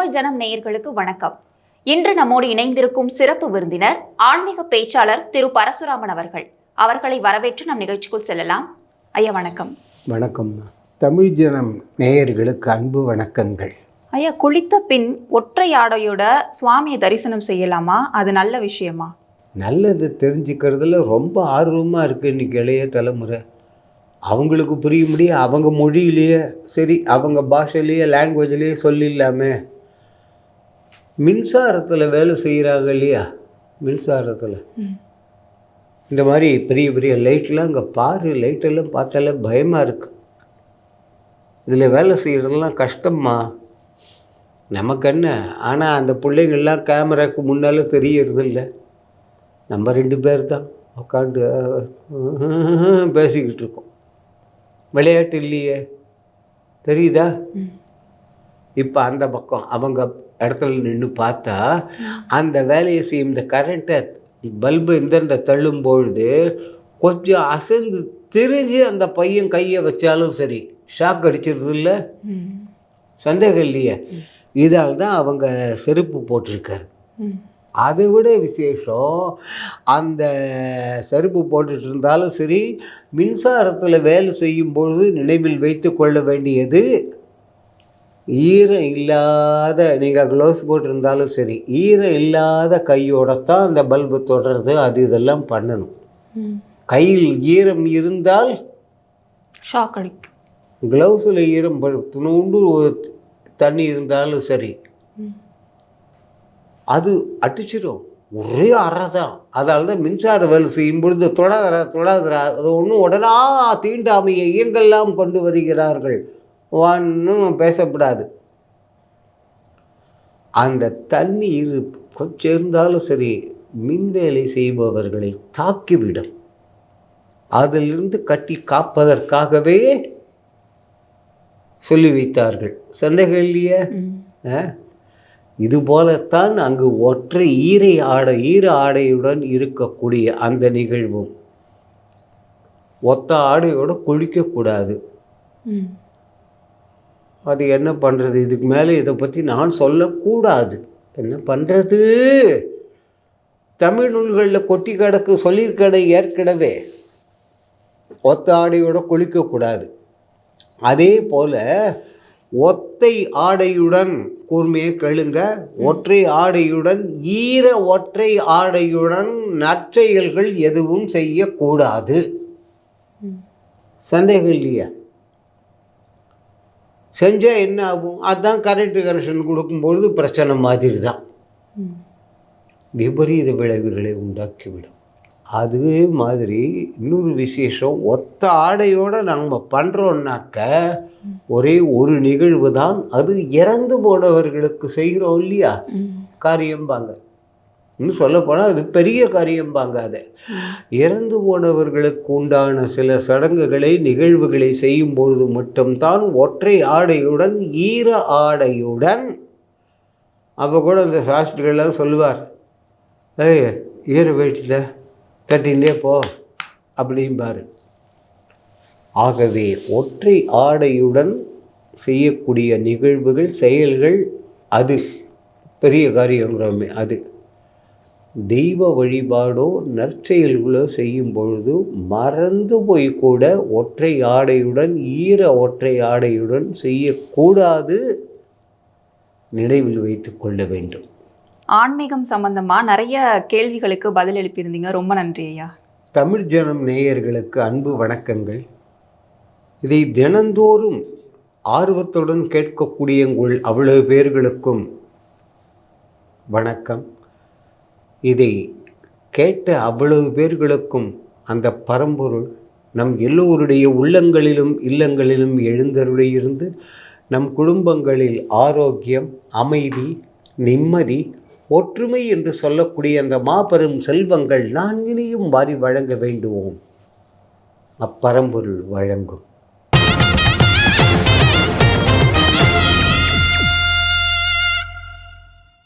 தமிழ் ஜனம் நேயர்களுக்கு வணக்கம். இன்று நம்மோடு இணைந்திருக்கும் சிறப்பு விருந்தினர் ஆன்மீக பேச்சாளர் திரு பரசுராமன் அவர்கள். அவர்களை வரவேற்று நம் நிகழ்ச்சிக்குள் செல்லலாம். ஐயா வணக்கம். வணக்கம். தமிழ் ஜனம் நேயர்களுக்கு அன்பு வணக்கங்கள். ஐயா குளித்த பின் ஒற்றை ஆடையோட சுவாமியை தரிசனம் செய்யலாமா? அது நல்ல விஷயமா? நல்லது தெரிஞ்சுக்கிறதுல ரொம்ப ஆர்வமாக இருக்குது இன்னைக்கு இளைய தலைமுறை. அவங்களுக்கு புரியும்படி அவங்க மொழியிலேயே சரி அவங்க பாஷையிலேயே லாங்குவேஜ்லேயே சொல்லிடலாமே. மின்சாரத்தில் வேலை செய்கிறாங்க இல்லையா? மின்சாரத்தில். இந்த மாதிரி பெரிய பெரிய லைட்லாம் அங்கே பாரு லைட்டெல்லாம் பார்த்தாலே பயமாக இருக்குது இதில் வேலை செய்கிறதெல்லாம் கஷ்டம்மா. நமக்கு என்ன? ஆனால் அந்த பிள்ளைங்கள்லாம் கேமராக்கு முன்னால் தெரியறது இல்லை நம்ம ரெண்டு பேர் தான் உட்காந்து பேசிக்கிட்டு இருக்கோம். விளையாட்டு இல்லையே. தெரியுதா. இப்போ அந்த பக்கம் அவங்க இடத்துல நின்று பார்த்தா அந்த வேலையை செய்யும் இந்த கரண்ட்டை பல்பு இந்தண்ட தள்ளும் பொழுது கொஞ்சம் அசந்து திரிஞ்சு அந்த பையன் கையை வச்சாலும் சரி ஷாக் அடிச்சிருது இல்லை. சந்தேகம் இல்லையே? இதால் தான் அவங்க செருப்பு போட்டிருக்காரு. அதை விட விசேஷம் அந்த செருப்பு போட்டுட்டு இருந்தாலும் சரி மின்சாரத்தில் வேலை செய்யும் பொழுது நினைவில் வைத்து கொள்ள வேண்டியது ஈரம் இல்லாத நீங்கள் க்ளவுஸ் போட்டிருந்தாலும் சரி ஈரம் இல்லாத கையோட தான் அந்த பல்பு தொடர்றது அது இதெல்லாம் பண்ணணும். கையில் ஈரம் இருந்தால் ஷாக் அடிக்கும். க்ளவுஸில் ஈரம் ஒரு தண்ணி இருந்தாலும் சரி. அது அடிச்சிடும் ஒரே அறை தான் அதனால தான் மின்சார வேலை செய்யும் பொழுது தொடாதரா தொடாதரா அது ஒன்றும் உடனா தீண்டாமையை எங்கெல்லாம் கொண்டு வருகிறார்கள். ஒன்றும் பேசப்படாது. அந்த தண்ணீர் கொஞ்சம் இருந்தாலும் சரி மின் வேலை செய்பவர்களை தாக்கிவிடும். அதிலிருந்து கட்டி காப்பதற்காகவே சொல்லி வைத்தார்கள் சந்தேகம் இல்லையே? இது போலத்தான் அங்கு ஒற்றை ஈரை ஆடை ஈர ஆடையுடன் இருக்கக்கூடிய அந்த நிகழ்வும். ஒத்த ஆடையோட குளிக்கக்கூடாது. அது என்ன பண்ணுறது இதுக்கு மேலே இதை பற்றி நான் சொல்லக்கூடாது. என்ன பண்ணுறது தமிழ் நூல்களில் கொட்டி கிடக்கு சொல்லியிருக்கடை ஏற்கனவே. ஒத்த ஆடையோட குளிக்கக்கூடாது. அதே போல ஒத்தை ஆடையுடன் கூர்மையை கழுங்க ஒற்றை ஆடையுடன் ஈர ஒற்றை ஆடையுடன் நற்செயல்கள் எதுவும் செய்யக்கூடாது. சந்தேகம் இல்லையா? செஞ்சால் என்ன ஆகும்? அதுதான் கரண்ட் கனெக்ஷன் கொடுக்கும்பொழுது பிரச்சனை மாதிரி தான். விபரீத விளைவுகளை உண்டாக்கிவிடும். அதே மாதிரி இன்னொரு விசேஷம் ஒத்த ஆடையோடு நம்ம பண்ணுறோன்னாக்க ஒரே ஒரு நிகழ்வு தான் அது இறந்து போனவர்களுக்கு செய்கிறோம் இல்லையா. காரியம்பாங்க. இன்னும் சொல்லப்போனால் அது பெரிய காரியம்பாங்க அதை. இறந்து போனவர்களுக்கு உண்டான சில சடங்குகளை நிகழ்வுகளை செய்யும் பொழுது மட்டும்தான் ஒற்றை ஆடையுடன் ஈர ஆடையுடன். அப்போ கூட அந்த சாஸ்திரிகள்லாம் சொல்லுவார் ஏய் ஈர வீட்டில் தட்டின்றே போ அப்படிம்பாரு. ஆகவே ஒற்றை ஆடையுடன் செய்யக்கூடிய நிகழ்வுகள் செயல்கள் அது. பெரிய காரியங்கிறோமே அது. தெய்வ வழிபாடோ நற்செயல்களோ செய்யும் பொழுது மறந்து போய் கூட ஒற்றை ஆடையுடன் ஈர ஒற்றை ஆடையுடன் செய்யக்கூடாது நினைவில் வைத்து கொள்ள வேண்டும். ஆன்மீகம் சம்பந்தமா நிறைய கேள்விகளுக்கு பதில் எழுப்பியிருந்தீங்க. ரொம்ப நன்றி ஐயா. தமிழ் ஜனம் நேயர்களுக்கு அன்பு வணக்கங்கள். இதை தினந்தோறும் ஆர்வத்துடன் கேட்கக்கூடிய உங்கள் அவ்வளவு பேர்களுக்கும் வணக்கம். இதை கேட்ட அவ்வளவு பேர்களுக்கும் அந்த பரம்பொருள் நம் எல்லோருடைய உள்ளங்களிலும் இல்லங்களிலும் எழுந்தருளியிருந்து நம் குடும்பங்களில் ஆரோக்கியம் அமைதி நிம்மதி ஒற்றுமை என்று சொல்லக்கூடிய அந்த மாபெரும் செல்வங்கள் நான்கினையும் வாரி வழங்க வேண்டுவோம். அப்பரம்பொருள் வழங்கும்.